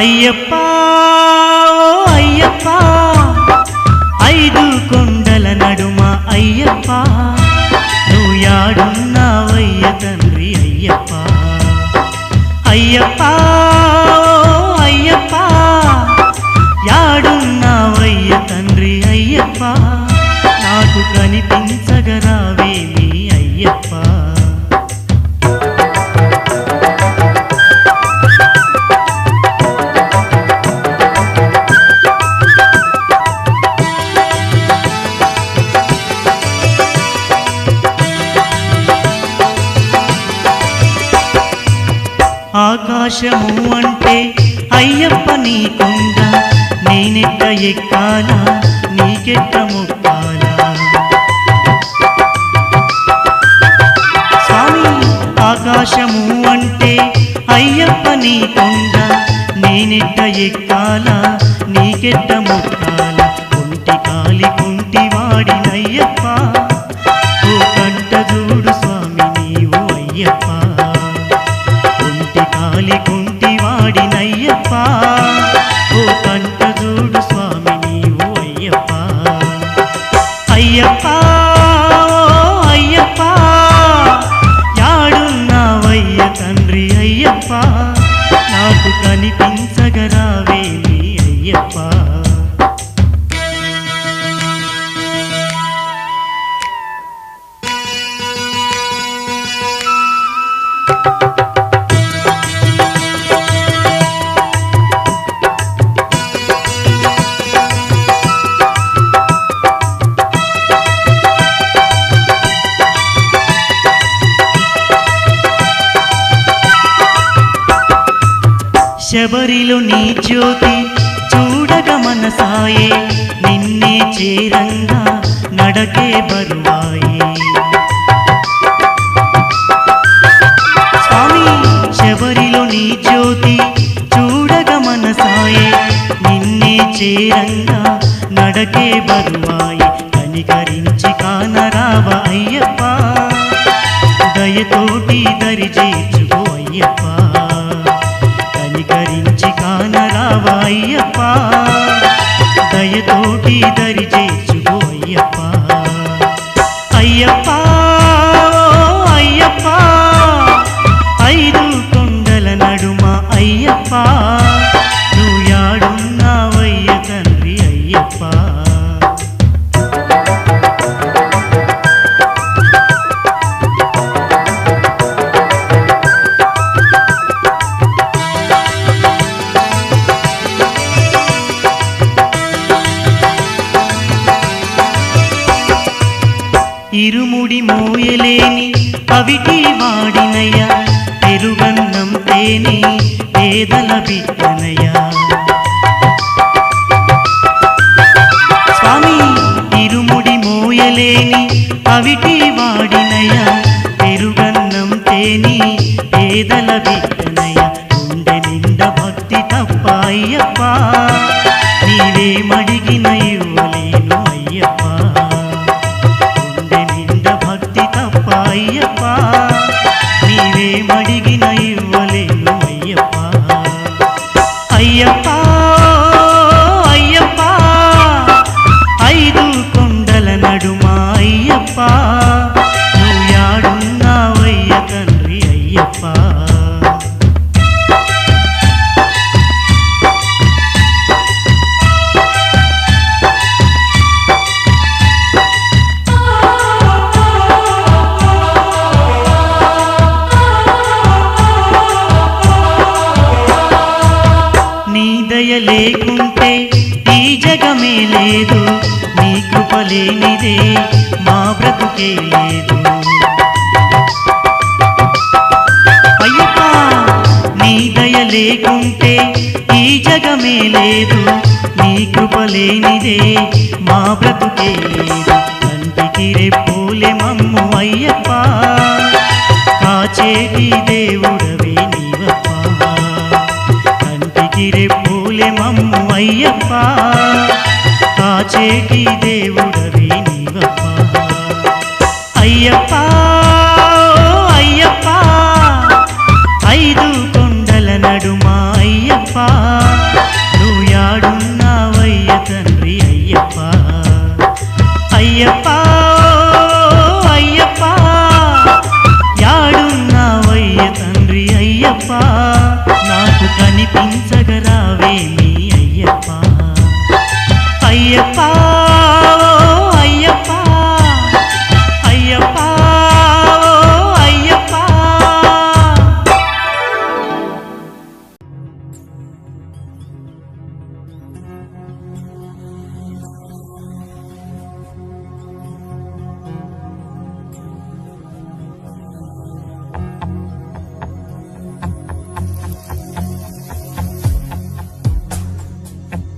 అయ్యప్ప ఆకాశము అంటే అయ్యప్ప నీకుండ నేనెట్ట ఎక్కాలా? నీకెట్ట మొక్కాలా? స్వామి ఆకాశము అంటే అయ్యప్ప నీకుండ నేనెట్ట ఎక్కాలా? నీకెట్ట మొక్కాలా? కనిపించగరావేమి అయ్యప్ప? thank you శబరిలో నీ జ్యోతి చూడగ మనసాయే నిన్నే చేరంగా నడకే బరువాయే. స్వామి శబరిలో నీ జ్యోతి చూడగ మనసాయే నిన్నే చేరంగా నడకే బరువాయే. కనికరించి కానరావ అయ్యప్ప దయతోటి దరి చేర్చుకో అయ్యప్ప. కానరావా అయ్యప్ప దయతోటి దరి చేర్చుకో అయ్యప్ప. అయ్యప్ప అయ్యప్ప ఐదు కొండల నడుమ అయ్యప్ప. ഇരുമുടി മൂയലേനി അവിടി വാടിനയ പെരുവണ്ണം തേനി വേദലപിക്കണയ സ്വാമി ഇരുമുടി മൂയലേനി അവിടി വാടിനയ പെരുവണ്ണം തേനി വേദലപിക്കണയ നിന്റെ ഭക്തി തപ്പായ అయ్యప్ప లేకుంటే ఈ జగమే లేదు. నీ కృప లేనిదే మా బ్రతుకే లేదు. అయ్యప్ప నీ దయ లేకుంటే ఈ జగమే లేదు. నీ కృప లేనిదే మా బ్రతుకే లేదు. కంటికి రెప్పోలే మమ్ము అయ్యప్ప. కాచేటి దేవుడవే నీ మమ్ము అయ్యప్ప కాచేకి దేవుడు